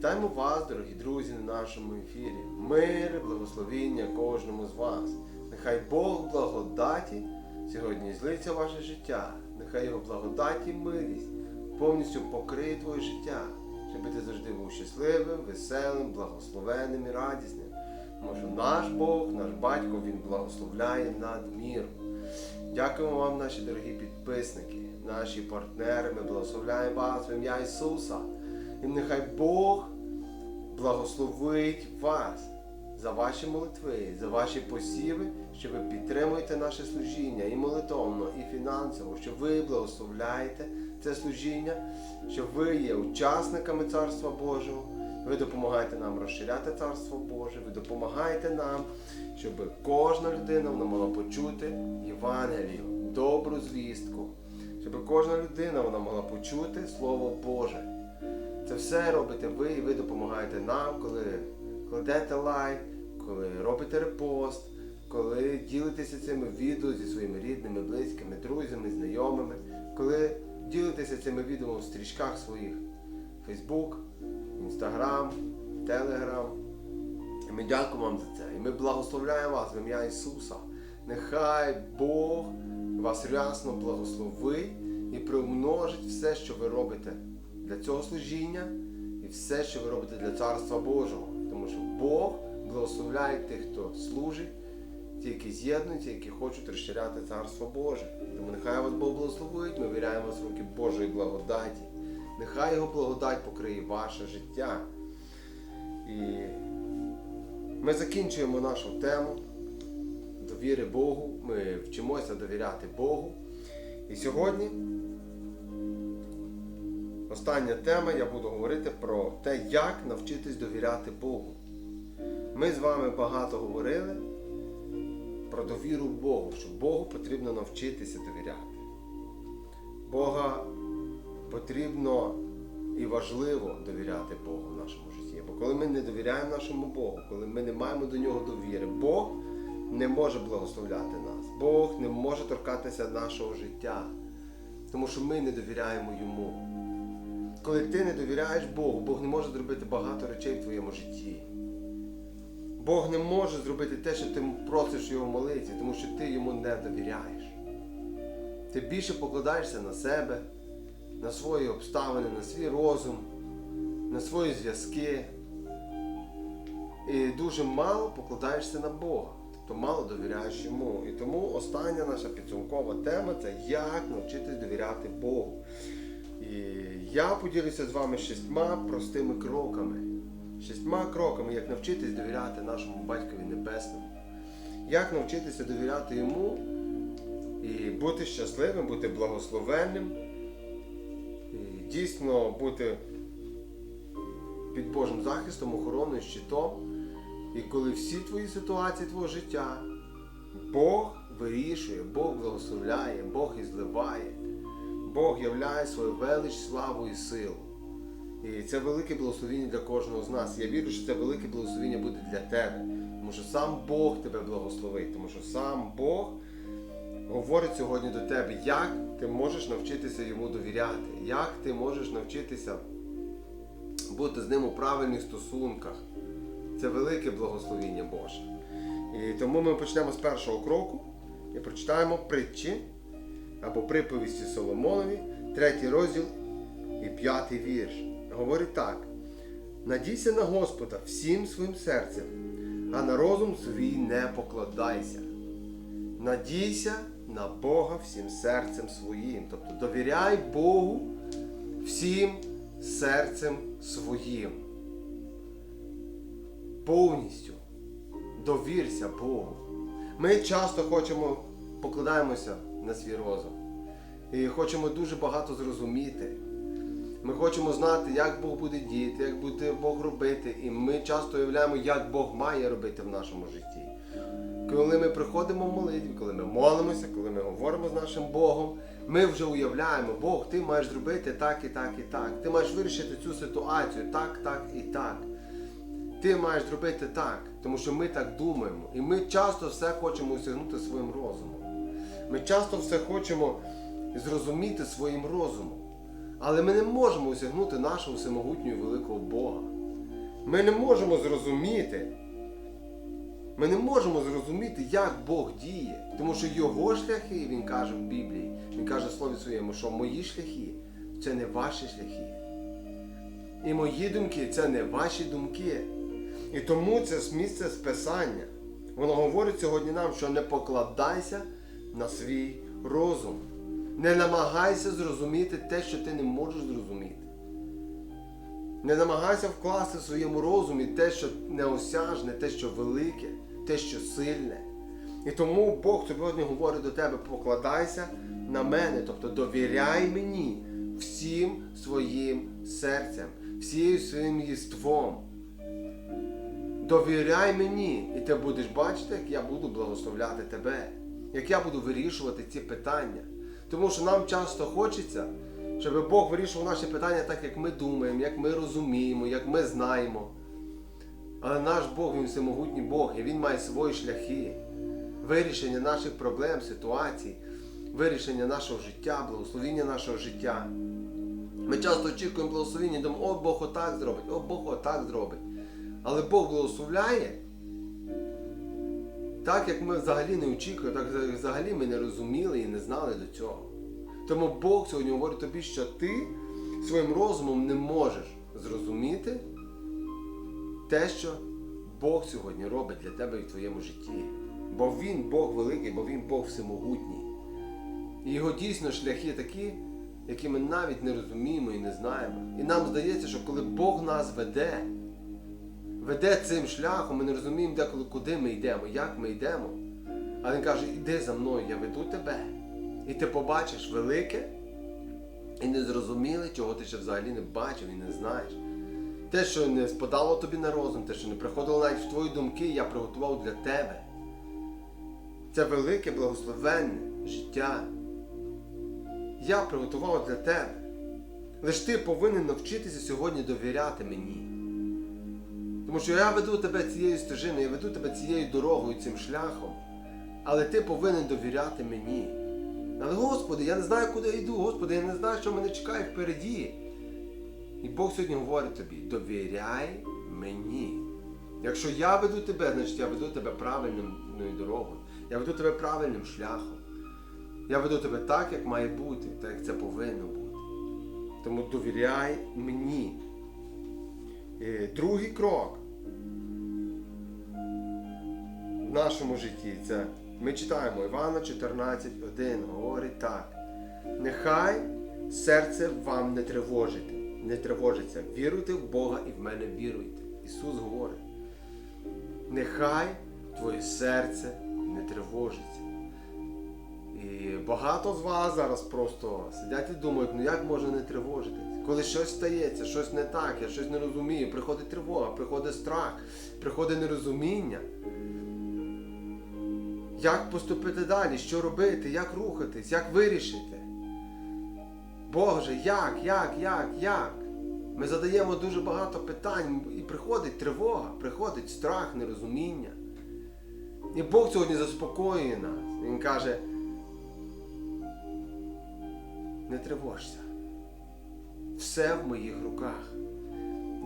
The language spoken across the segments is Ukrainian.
Вітаємо вас, дорогі друзі, на нашому ефірі. Мир, благословіння кожному з вас. Нехай Бог благодаті сьогодні злиться ваше життя. Нехай його благодаті і милість повністю покриє твоє життя, щоб ти завжди був щасливим, веселим, благословенним і радісним. Тому що наш Бог, наш батько, Він благословляє над. Дякуємо вам, наші дорогі підписники, наші партнери. Ми благословляємо вас в ім'я Ісуса. І нехай Бог благословить вас за ваші молитви, за ваші посіви, що ви підтримуєте наше служіння і молитовно, і фінансово, що ви благословляєте це служіння, що ви є учасниками Царства Божого. Ви допомагаєте нам розширяти Царство Боже, ви допомагаєте нам, щоб кожна людина вона могла почути Євангелію, добру звістку, щоб кожна людина вона могла почути Слово Боже. Це все робите ви, і ви допомагаєте нам, коли кладете лайк, коли робите репост, коли ділитеся цими відео зі своїми рідними, близькими, друзями, знайомими, коли ділитеся цими відео в стрічках своїх Facebook, Instagram, Telegram. Ми дякуємо вам за це. І ми благословляємо вас в ім'я Ісуса. Нехай Бог вас рясно благословить і приумножить все, що ви робите для цього служіння і все, що ви робите для Царства Божого. Тому що Бог благословляє тих, хто служить, ті, які з'єднуються, які хочуть розширяти Царство Боже. Тому нехай вас Бог благословить, ми віряємо вас в руки Божої благодаті. Нехай Його благодать покриє ваше життя. І ми закінчуємо нашу тему довіри Богу. Ми вчимося довіряти Богу. І сьогодні остання тема, я буду говорити про те, як навчитись довіряти Богу. Ми з вами багато говорили про довіру Богу, що Богу потрібно навчитися довіряти. Бога потрібно і важливо довіряти Богу в нашому житті. Бо коли ми не довіряємо нашому Богу, коли ми не маємо до нього довіри, Бог не може благословляти нас. Бог не може торкатися нашого життя, тому що ми не довіряємо йому. Коли ти не довіряєш Богу, Бог не може зробити багато речей в твоєму житті. Бог не може зробити те, що ти просиш його молитися, тому що ти йому не довіряєш. Ти більше покладаєшся на себе, на свої обставини, на свій розум, на свої зв'язки. І дуже мало покладаєшся на Бога, тобто мало довіряєш йому. І тому остання наша підсумкова тема це як навчитись довіряти Богу. І я поділюся з вами шістьма простими кроками. Шістьма кроками, як навчитись довіряти нашому батькові небесному. Як навчитися довіряти йому і бути щасливим, бути благословенним, і дійсно бути під Божим захистом, охороною, щитом. І коли всі твої ситуації твого життя, Бог вирішує, Бог благословляє, Бог і зливає, Бог являє свою велич, славу і силу. І це велике благословіння для кожного з нас. Я вірю, що це велике благословіння буде для тебе. Тому що сам Бог тебе благословить, тому що сам Бог говорить сьогодні до тебе, як ти можеш навчитися йому довіряти, як ти можеш навчитися бути з ним у правильних стосунках. Це велике благословіння Боже. І тому ми почнемо з першого кроку і прочитаємо притчі або приповісті Соломонові, третій розділ і п'ятий вірш. Говорить так: надійся на Господа всім своїм серцем, а на розум свій не покладайся. Надійся на Бога всім серцем своїм. Тобто довіряй Богу всім серцем своїм. Повністю довірся Богу. Ми часто хочемо покладаємося на свій розум. І хочемо дуже багато зрозуміти. Ми хочемо знати, як Бог буде діяти, як буде Бог робити. І ми часто уявляємо, як Бог має робити в нашому житті. Коли ми приходимо в молитві, коли ми молимося, коли ми говоримо з нашим Богом, ми вже уявляємо, Бог, ти маєш зробити так і так і так. Ти маєш вирішити цю ситуацію так, так і так. Ти маєш зробити так, тому що ми так думаємо. І ми часто все хочемо осягнути своїм розумом. Ми часто все хочемо зрозуміти своїм розумом. Але ми не можемо осягнути нашого всемогутнього великого Бога. Ми не можемо зрозуміти. Ми не можемо зрозуміти, як Бог діє. Тому що його шляхи, він каже в Біблії, він каже в слові своєму, що мої шляхи це не ваші шляхи. І мої думки це не ваші думки. І тому це місце списання. Воно говорить сьогодні нам, що не покладайся на свій розум. Не намагайся зрозуміти те, що ти не можеш зрозуміти. Не намагайся вкласти в своєму розумі те, що неосяжне, те, що велике, те, що сильне. І тому Бог сьогодні говорить до тебе: покладайся на мене, тобто довіряй мені всім своїм серцем, всім своїм єством. Довіряй мені, і ти будеш бачити, як я буду благословляти тебе, як я буду вирішувати ці питання. Тому що нам часто хочеться, щоб Бог вирішував наші питання так, як ми думаємо, як ми розуміємо, як ми знаємо. Але наш Бог, Він всемогутній Бог, і Він має свої шляхи, вирішення наших проблем, ситуацій, вирішення нашого життя, благословіння нашого життя. Ми часто очікуємо благословіння думаємо, о Бог отак зробить, о Бог отак зробить. Але Бог благословляє так, як ми взагалі не очікуємо, так як взагалі ми не розуміли і не знали до цього. Тому Бог сьогодні говорить тобі, що ти своїм розумом не можеш зрозуміти те, що Бог сьогодні робить для тебе і в твоєму житті. Бо Він Бог великий, бо Він Бог всемогутній. І його дійсно шляхи такі, які ми навіть не розуміємо і не знаємо. І нам здається, що коли Бог нас веде, веде цим шляхом, ми не розуміємо деколи, куди ми йдемо, як ми йдемо. А він каже, іди за мною, я веду тебе. І ти побачиш велике і незрозуміле, чого ти ще взагалі не бачив і не знаєш. Те, що не спадало тобі на розум, те, що не приходило навіть в твої думки, я приготував для тебе. Це велике благословенне життя. Я приготував для тебе. Лиш ти повинен навчитися сьогодні довіряти мені. Тому що я веду тебе цією стежиною, я веду тебе цією дорогою, цим шляхом. Але ти повинен довіряти мені. Але Господи, я не знаю, куди я йду, Господи, я не знаю, що мене чекає впереді. І Бог сьогодні говорить тобі: довіряй мені. Якщо я веду тебе, значить я веду тебе правильною дорогою. Я веду тебе правильним шляхом. Я веду тебе так, як має бути, так як це повинно бути. Тому довіряй мені. І другий крок нашому житті це ми читаємо Івана 14.1, говорить так. Нехай серце вам не тривожить, не тривожиться. Віруйте в Бога і в мене віруйте. Ісус говорить. Нехай твоє серце не тривожиться. І багато з вас зараз просто сидять і думають, ну як можна не тривожитись? Коли щось стається, щось не так, я щось не розумію, приходить тривога, приходить страх, приходить нерозуміння. Як поступити далі, що робити, як рухатись, як вирішити? Боже, як, як, як, як? Ми задаємо дуже багато питань і приходить тривога, приходить страх, нерозуміння. І Бог сьогодні заспокоює нас. Він каже, не тривожся. Все в моїх руках.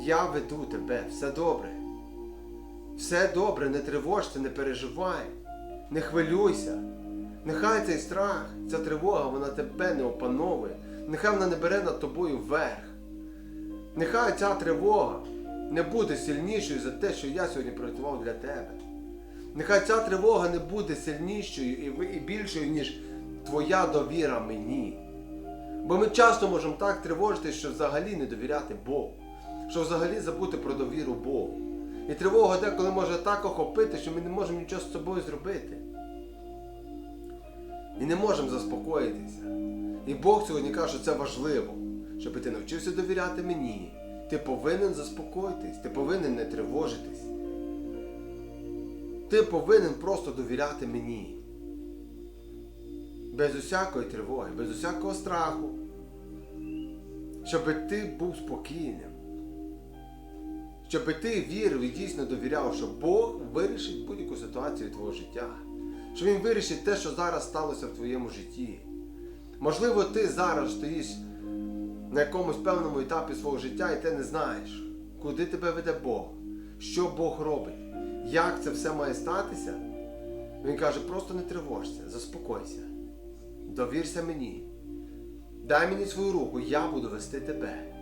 Я веду тебе, все добре. Все добре, не тривожся, не переживай, не хвилюйся. Нехай цей страх, ця тривога, вона тебе не опановує. Нехай вона не бере над тобою вверх. Нехай ця тривога не буде сильнішою за те, що я сьогодні приготував для тебе. Нехай ця тривога не буде сильнішою і більшою, ніж твоя довіра мені. Бо ми часто можемо так тривожитися, що взагалі не довіряти Богу, що взагалі забути про довіру Богу. І тривога деколи може так охопити, що ми не можемо нічого з собою зробити. І не можемо заспокоїтися. І Бог сьогодні каже, що це важливо, щоб ти навчився довіряти мені. Ти повинен заспокоїтись, ти повинен не тривожитись. Ти повинен просто довіряти мені. Без усякої тривоги, без усякого страху. Щоб ти був спокійним. Щоб ти вірив і дійсно довіряв, що Бог вирішить будь-яку ситуацію твого життя. Що Він вирішить те, що зараз сталося в твоєму житті. Можливо, ти зараз стоїш на якомусь певному етапі свого життя і ти не знаєш, куди тебе веде Бог, що Бог робить, як це все має статися, він каже, просто не тривожся, заспокойся, довірся мені. Дай мені свою руку, я буду вести тебе.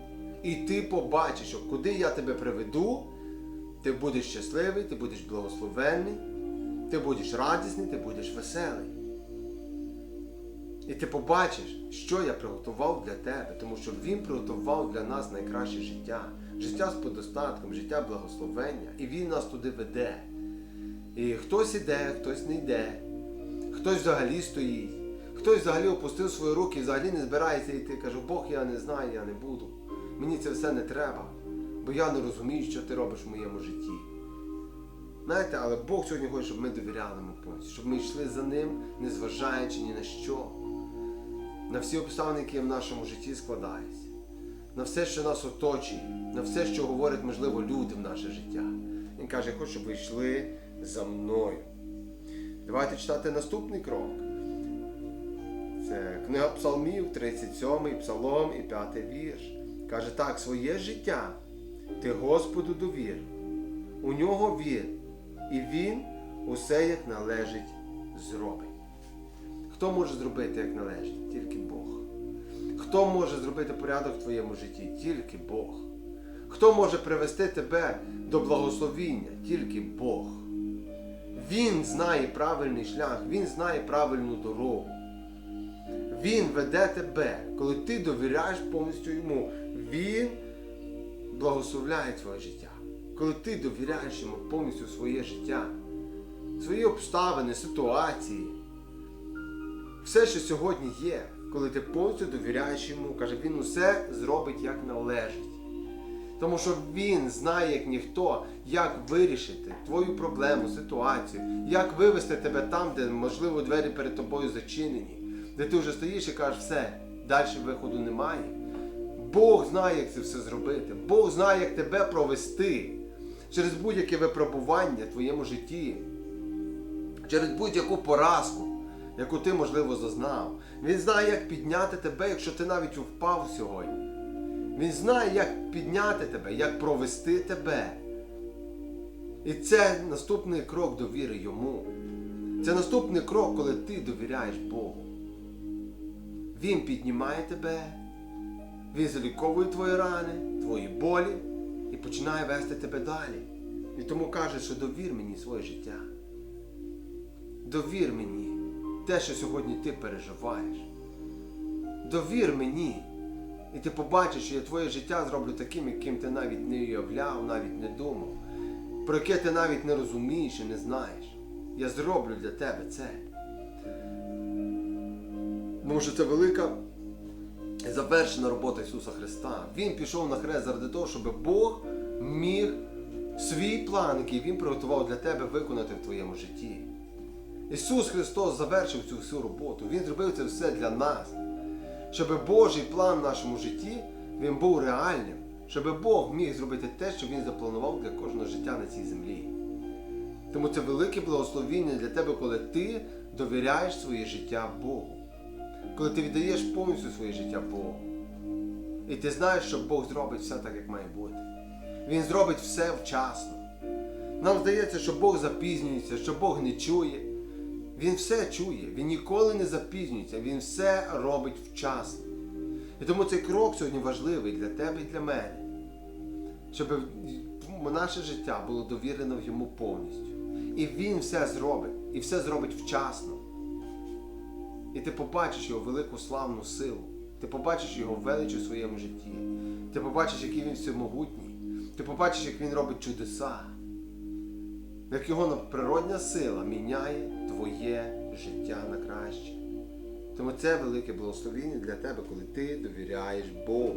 І ти побачиш, що куди я тебе приведу, ти будеш щасливий, ти будеш благословенний, ти будеш радісний, ти будеш веселий. І ти побачиш, що я приготував для тебе, тому що Він приготував для нас найкраще життя. Життя з подостатком, життя благословення. І Він нас туди веде. І хтось іде, хтось не йде, хтось взагалі стоїть, хтось взагалі опустив свої руки і взагалі не збирається йти. Каже, Бог, я не знаю, я не буду. Мені це все не треба, бо я не розумію, що ти робиш в моєму житті. Знаєте, але Бог сьогодні хоче, щоб ми довіряли йому повністю, щоб ми йшли за ним, не зважаючи ні на що, на всі обставини, які в нашому житті складаються, на все, що нас оточує, на все, що говорять, можливо, люди в наше життя. Він каже, я хочу, щоб ви йшли за мною. Давайте читати наступний крок. Це книга Псалмів, 37 псалом і 5 вірш. Каже так, своє життя ти Господу довір. У нього вір, і він усе як належить зробить. Хто може зробити як належить? Тільки Бог. Хто може зробити порядок в твоєму житті? Тільки Бог. Хто може привести тебе до благословіння? Тільки Бог. Він знає правильний шлях, Він знає правильну дорогу. Він веде тебе, коли ти довіряєш повністю йому. Він благословляє твоє життя. Коли ти довіряєш йому повністю своє життя, свої обставини, ситуації, все, що сьогодні є, коли ти повністю довіряєш йому, каже, він усе зробить як належить. Тому що він знає, як ніхто, як вирішити твою проблему, ситуацію, як вивести тебе там, де, можливо, двері перед тобою зачинені, де ти вже стоїш і кажеш, все, далі виходу немає. Бог знає, як це все зробити. Бог знає, як тебе провести через будь-яке випробування в твоєму житті, через будь-яку поразку, яку ти, можливо, зазнав. Він знає, як підняти тебе, якщо ти навіть впав сьогодні. Він знає, як підняти тебе, як провести тебе. І це наступний крок довіри йому. Це наступний крок, коли ти довіряєш Богу. Він піднімає тебе, він заліковує твої рани, твої болі починає вести тебе далі. І тому каже, що довір мені своє життя. Довір мені те, що сьогодні ти переживаєш. Довір мені. І ти побачиш, що я твоє життя зроблю таким, яким ти навіть не уявляв, навіть не думав, про яке ти навіть не розумієш і не знаєш. Я зроблю для тебе це. Що це велика завершена робота Ісуса Христа. Він пішов на хрест заради того, щоб Бог міг свій план, який Він приготував для тебе, виконати в твоєму житті. Ісус Христос завершив цю всю роботу. Він зробив це все для нас. Щоб Божий план в нашому житті він був реальним. Щоб Бог міг зробити те, що Він запланував для кожного життя на цій землі. Тому це велике благословіння для тебе, коли ти довіряєш своє життя Богу. Коли ти віддаєш повністю своє життя Богу. І ти знаєш, що Бог зробить все так, як має бути. Він зробить все вчасно. Нам здається, що Бог запізнюється, що Бог не чує. Він все чує, він ніколи не запізнюється, він все робить вчасно. І тому цей крок сьогодні важливий для тебе і для мене, щоб наше життя було довірено йому повністю. І він все зробить, і все зробить вчасно. І ти побачиш його велику славну силу, ти побачиш його велич у своєму житті, ти побачиш, який він всемогутній, ти побачиш, як він робить чудеса як його природня сила міняє твоє життя на краще. Тому це велике благословіння для тебе, коли ти довіряєш Богу.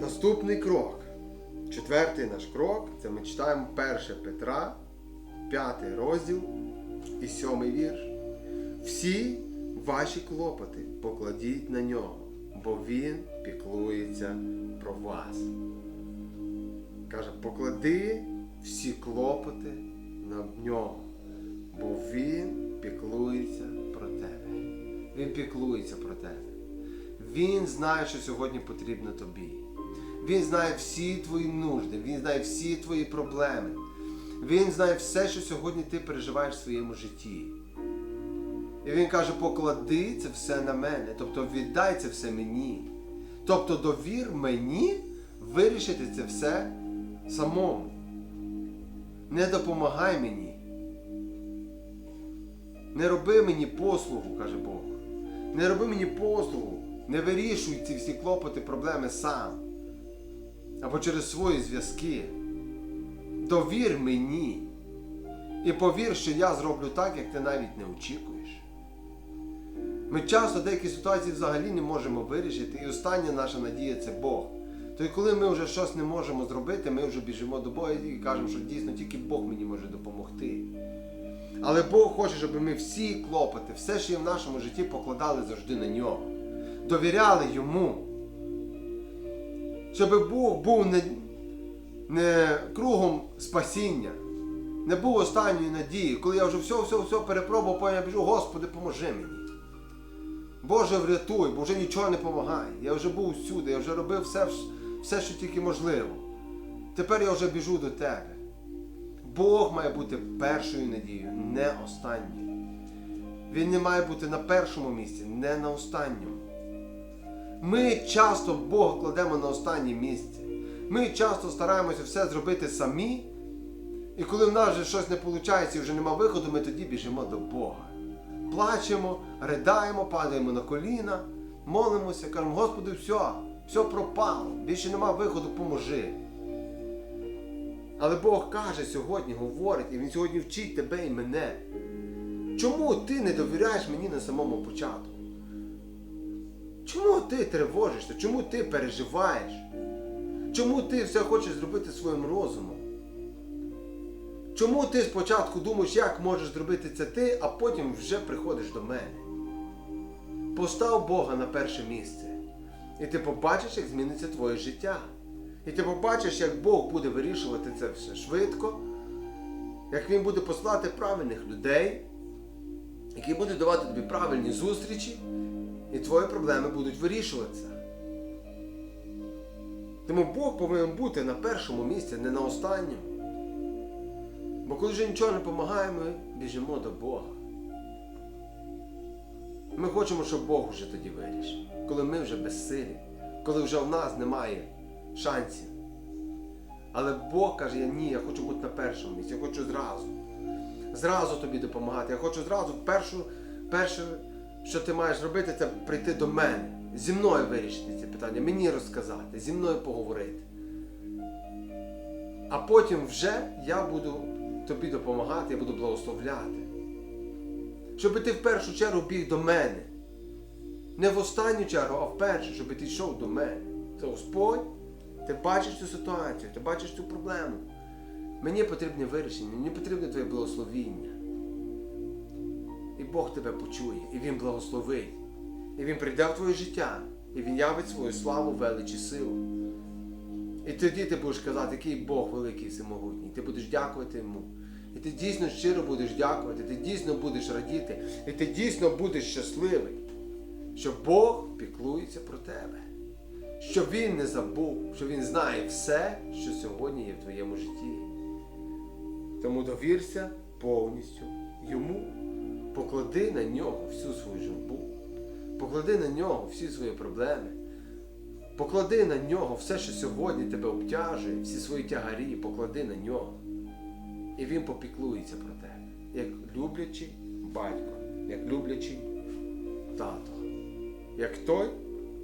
Наступний крок. Четвертий наш крок це ми читаємо 1 Петра, 5 розділ і 7 вірш. Всі ваші клопоти покладіть на нього, бо Він піклується про вас. Каже, поклади всі клопоти на нього, бо він піклується про тебе. Він піклується про тебе. Він знає, що сьогодні потрібно тобі. Він знає всі твої нужди, Він знає всі твої проблеми. Він знає все, що сьогодні ти переживаєш в своєму житті. І він каже, поклади це все на мене, тобто віддай це все мені. Тобто довір мені вирішити це все самому. Не допомагай мені. Не роби мені послугу, каже Бог. Не роби мені послугу. Не вирішуй ці всі клопоти, проблеми сам. Або через свої зв'язки. Довір мені. І повір, що я зроблю так, як ти навіть не очікуєш. Ми часто деякі ситуації взагалі не можемо вирішити, і остання наша надія це Бог. То і коли ми вже щось не можемо зробити, ми вже біжимо до Бога і кажемо, що дійсно тільки Бог мені може допомогти. Але Бог хоче, щоб ми всі клопоти, все, що є в нашому житті, покладали завжди на нього. Довіряли йому. Щоб Бог був не, не кругом спасіння, не був останньою надією. Коли я вже все, все, все перепробував, я біжу, Господи, поможи мені. Боже, врятуй, бо вже нічого не допомагає. Я вже був всюди, я вже робив все, все, що тільки можливо. Тепер я вже біжу до тебе. Бог має бути першою надією, не останньою. Він не має бути на першому місці, не на останньому. Ми часто Бога кладемо на останнє місце. Ми часто стараємося все зробити самі. І коли в нас вже щось не виходить і вже нема виходу, ми тоді біжимо до Бога. Плачемо, ридаємо, падаємо на коліна, молимося, кажемо, Господи, все, все пропало, більше нема виходу, поможи. Але Бог каже сьогодні, говорить, і Він сьогодні вчить тебе і мене. Чому ти не довіряєш мені на самому початку? Чому ти тривожишся? Чому ти переживаєш? Чому ти все хочеш зробити своїм розумом? Чому ти спочатку думаєш, як можеш зробити це ти, а потім вже приходиш до мене? Постав Бога на перше місце. І ти побачиш, як зміниться твоє життя. І ти побачиш, як Бог буде вирішувати це все швидко, як Він буде послати правильних людей, які будуть давати тобі правильні зустрічі, і твої проблеми будуть вирішуватися. Тому Бог повинен бути на першому місці, не на останньому. Бо коли вже нічого не допомагає, ми біжимо до Бога. Ми хочемо, щоб Бог вже тоді вирішив, коли ми вже безсилі, коли вже в нас немає шансів. Але Бог каже, я ні, я хочу бути на першому місці, я хочу зразу. Зразу тобі допомагати. Я хочу зразу першу, перше, що ти маєш робити, це прийти до мене, зі мною вирішити ці питання, мені розказати, зі мною поговорити. А потім вже я буду тобі допомагати, я буду благословляти. Щоб ти в першу чергу біг до мене. Не в останню чергу, а в першу, щоб ти йшов до мене. Це Господь, ти бачиш цю ситуацію, ти бачиш цю проблему. Мені потрібне вирішення, мені потрібне твоє благословіння. І Бог тебе почує, і Він благословить. І Він прийде в твоє життя, і Він явить свою славу, велич і силу. І тоді ти будеш казати, який Бог великий і всемогутній. Ти будеш дякувати йому. І ти дійсно щиро будеш дякувати, ти дійсно будеш радіти, і ти дійсно будеш щасливий, що Бог піклується про тебе, що Він не забув, що Він знає все, що сьогодні є в твоєму житті. Тому довірся повністю йому. Поклади на нього всю свою журбу, поклади на нього всі свої проблеми. Поклади на нього все, що сьогодні тебе обтяжує, всі свої тягарі, поклади на нього. І він попіклується про тебе, як люблячий батько, як люблячий тато, як той,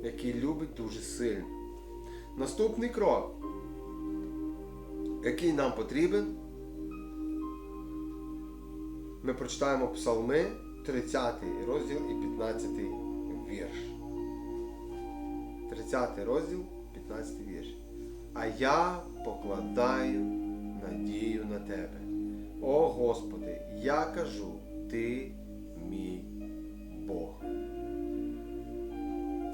який любить дуже сильно. Наступний крок, який нам потрібен, ми прочитаємо Псалми, 30 розділ і 15 вірш. 30 розділ, 15 вірш. А я покладаю надію на тебе. О Господи, я кажу, Ти мій Бог.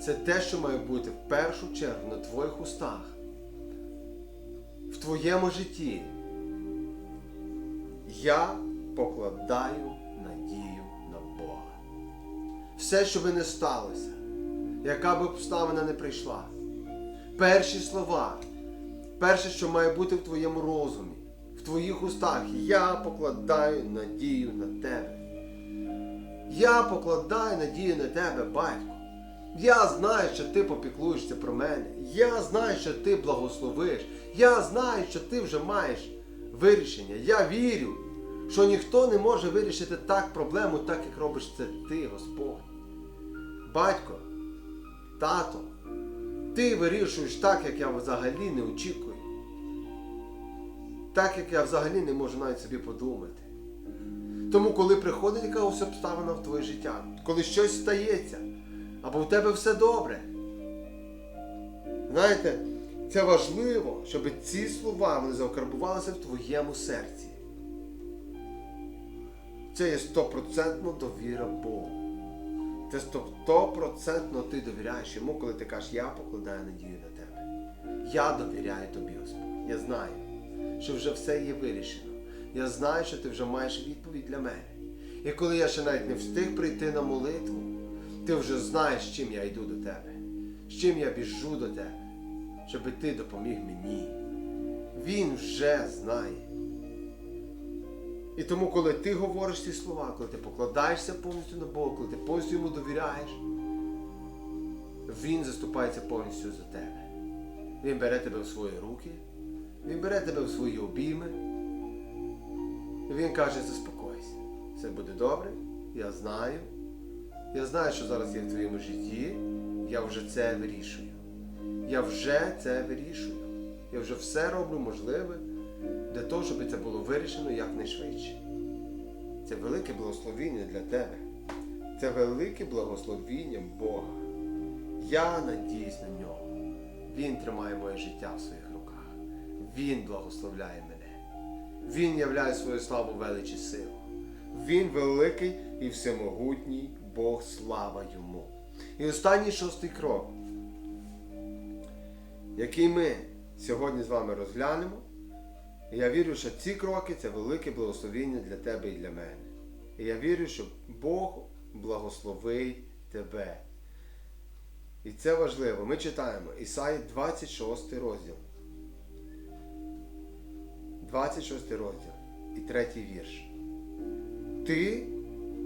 Це те, що має бути в першу чергу на твоїх устах, в твоєму житті. Я покладаю надію на Бога. Все, що би не сталося, яка б обставина не прийшла. перші слова, перше, що має бути в твоєму розумі, в твоїх устах. Я покладаю надію на тебе. Я покладаю надію на тебе, батько. Я знаю, що ти попіклуєшся про мене. Я знаю, що ти благословиш. Я знаю, що ти вже маєш вирішення. Я вірю, що ніхто не може вирішити так проблему, так як робиш це ти, Господь. Батько, тато, ти вирішуєш так, як я взагалі не очікую. Так, як я взагалі не можу навіть собі подумати. Тому, коли приходить якась обставина в твоє життя, коли щось стається, або в тебе все добре, знаєте, це важливо, щоб ці слова вони заокарбувалися в твоєму серці. Це є стопроцентна довіра Богу. Це стопроцентно ти довіряєш йому, коли ти кажеш, я покладаю надію на тебе. Я довіряю тобі, Господь. Я знаю, що вже все є вирішено. Я знаю, що ти вже маєш відповідь для мене. І коли я ще навіть не встиг прийти на молитву, ти вже знаєш, з чим я йду до тебе, з чим я біжу до тебе, щоб ти допоміг мені. Він вже знає. І тому, коли ти говориш ці слова, коли ти покладаєшся повністю на Бога, коли ти повністю йому довіряєш, Він заступається повністю за тебе. Він бере тебе в свої руки, він бере тебе в свої обійми. Він каже, заспокойся, все буде добре, я знаю. Я знаю, що зараз є в твоєму житті, я вже це вирішую. Я вже це вирішую. Я вже все роблю можливе для того, щоб це було вирішено якнайшвидше. Це велике благословіння для тебе. Це велике благословіння Бога. Я надіюсь на нього. Він тримає моє життя в своїх. Він благословляє мене. Він являє свою славу величі силу. Він великий і всемогутній Бог, слава йому. І останній шостий крок, який ми сьогодні з вами розглянемо. Я вірю, що ці кроки це велике благословіння для тебе і для мене. І я вірю, що Бог благословить тебе. І це важливо. Ми читаємо Ісаї 26 розділ. 26 розділ і третій вірш. Ти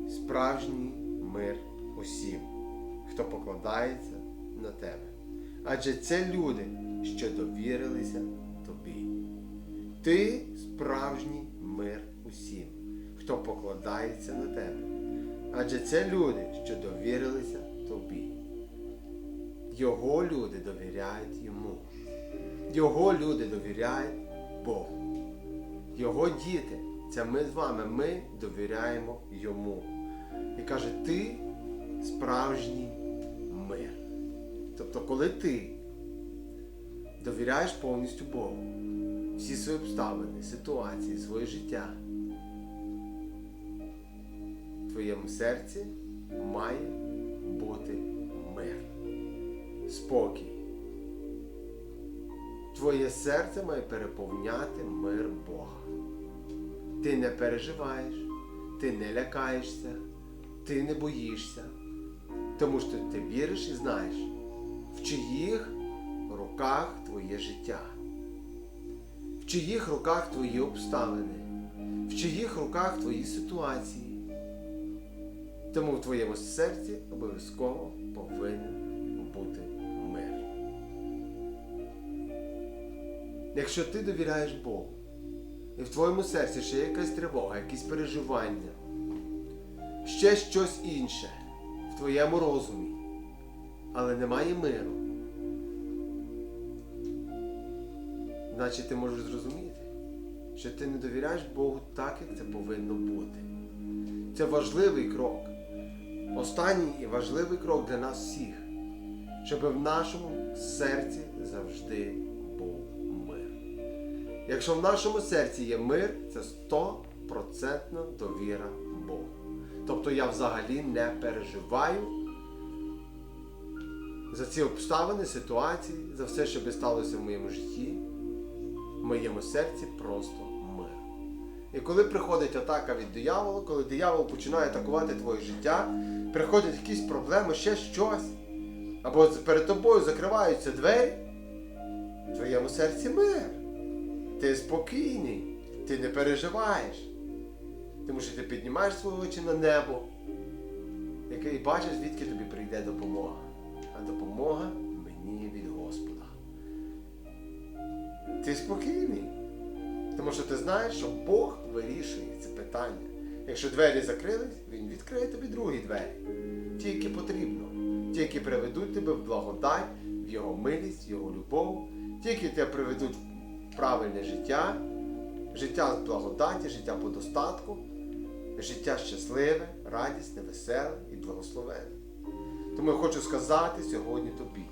справжній мир усім, хто покладається на тебе. Адже це люди, що довірилися тобі. Ти справжній мир усім, хто покладається на тебе. Адже це люди, що довірилися тобі. Його люди довіряють йому. Його люди довіряють Богу. Його діти, це ми з вами, ми довіряємо йому. І каже, ти справжній мир. Тобто, коли ти довіряєш повністю Богу, всі свої обставини, ситуації, своє життя, в твоєму серці має бути мир, спокій. Твоє серце має переповняти мир Бога. Ти не переживаєш, ти не лякаєшся, ти не боїшся, тому що ти віриш і знаєш, в чиїх руках твоє життя, в чиїх руках твої обставини, в чиїх руках твої ситуації. Тому в твоєму серці обов'язково повинен Якщо ти довіряєш Богу, і в твоєму серці ще є якась тривога, якісь переживання, ще щось інше в твоєму розумі, але немає миру, значить ти можеш зрозуміти, що ти не довіряєш Богу так, як це повинно бути. Це важливий крок. Останній і важливий крок для нас всіх, щоб в нашому серці завжди. Якщо в нашому серці є мир, це 100% довіра Богу. Тобто я взагалі не переживаю за ці обставини, ситуації, за все, що би сталося в моєму житті, в моєму серці просто мир. І коли приходить атака від диявола, коли диявол починає атакувати твоє життя, приходять якісь проблеми, ще щось, або перед тобою закриваються двері, В твоєму серці мир. Ти спокійний, ти не переживаєш. Тому що ти піднімаєш свої очі на небо, і бачиш, звідки тобі прийде допомога. А допомога мені від Господа. Ти спокійний. Тому що ти знаєш, що Бог вирішує це питання. Якщо двері закрились, Він відкриє тобі другі двері. Ті, які потрібно. Ті, які приведуть тебе в благодать, в Його милість, в Його любов, ті, які тебе приведуть в правильне життя, життя з благодаті, життя по достатку, життя щасливе, радісне, веселе і благословенне. Тому я хочу сказати сьогодні тобі.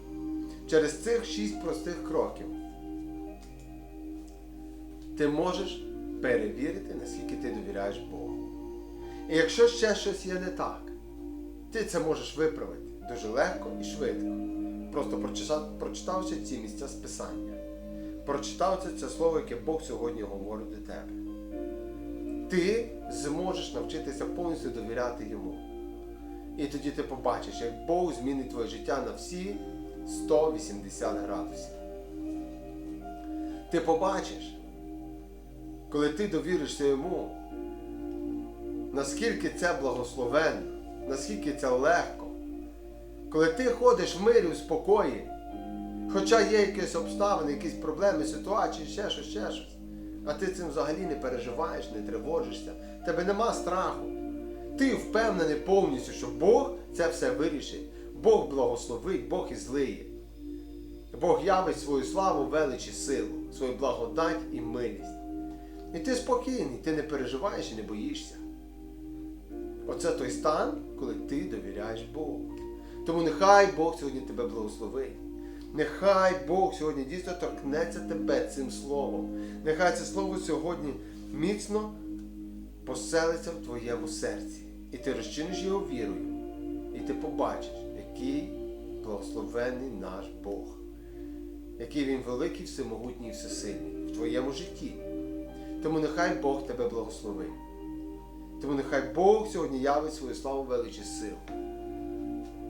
Через цих шість простих кроків ти можеш перевірити, наскільки ти довіряєш Богу. І якщо ще щось є не так, ти це можеш виправити дуже легко і швидко. Просто прочитавши ці місця з Писання. Прочитавши це слово, яке Бог сьогодні говорить до тебе. Ти зможеш навчитися повністю довіряти йому. І тоді ти побачиш, як Бог змінить твоє життя на всі 180 градусів. Ти побачиш, коли ти довіришся йому, наскільки це благословенно, наскільки це легко. Коли ти ходиш в мирі, у спокої, хоча є якісь обставини, якісь проблеми, ситуації, ще щось, ще щось, а ти цим взагалі не переживаєш, не тривожишся, тебе нема страху. Ти впевнений повністю, що Бог це все вирішить. Бог благословить, Бог і злиє. Бог явить свою славу, велич і силу, свою благодать і милість. І ти спокійний, ти не переживаєш і не боїшся. Оце той стан, коли ти довіряєш Богу. Тому нехай Бог сьогодні тебе благословить. Нехай Бог сьогодні дійсно торкнеться тебе цим словом. Нехай це слово сьогодні міцно поселиться в твоєму серці. І ти розчиниш його вірою. І ти побачиш, який благословений наш Бог, який він великий, всемогутній і всесильний в твоєму житті. Тому нехай Бог тебе благословить. Тому нехай Бог сьогодні явить свою славу величі силу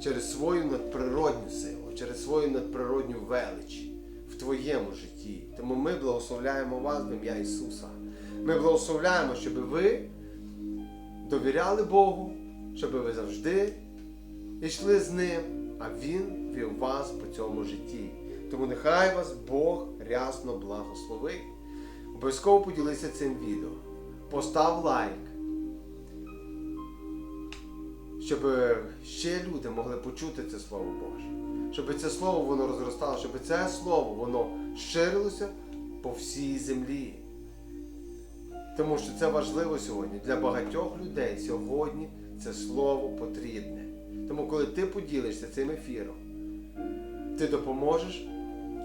через свою надприродню силу, через свою надприродню велич в твоєму житті. Тому ми благословляємо вас в ім'я Ісуса. Ми благословляємо, щоб ви довіряли Богу, щоб ви завжди йшли з Ним, а Він вів вас по цьому житті. Тому нехай вас Бог рясно благословить. Обов'язково поділися цим відео. Постав лайк щоб ще люди могли почути це Слово Боже. Щоб це слово воно розростало, щоб це слово воно ширилося по всій землі. Тому що це важливо сьогодні. Для багатьох людей сьогодні це слово потрібне. Тому коли ти поділишся цим ефіром, ти допоможеш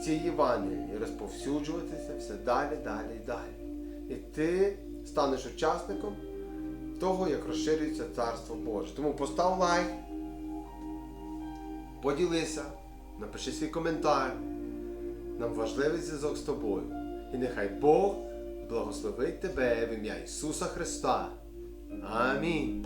цій Євангелії розповсюджуватися все далі, далі і далі. І ти станеш учасником того, як розширюється Царство Боже. Тому постав лайк, поділися, напиши свій коментар. Нам важливий зв'язок з тобою. І нехай Бог благословить тебе в ім'я Ісуса Христа. Амінь.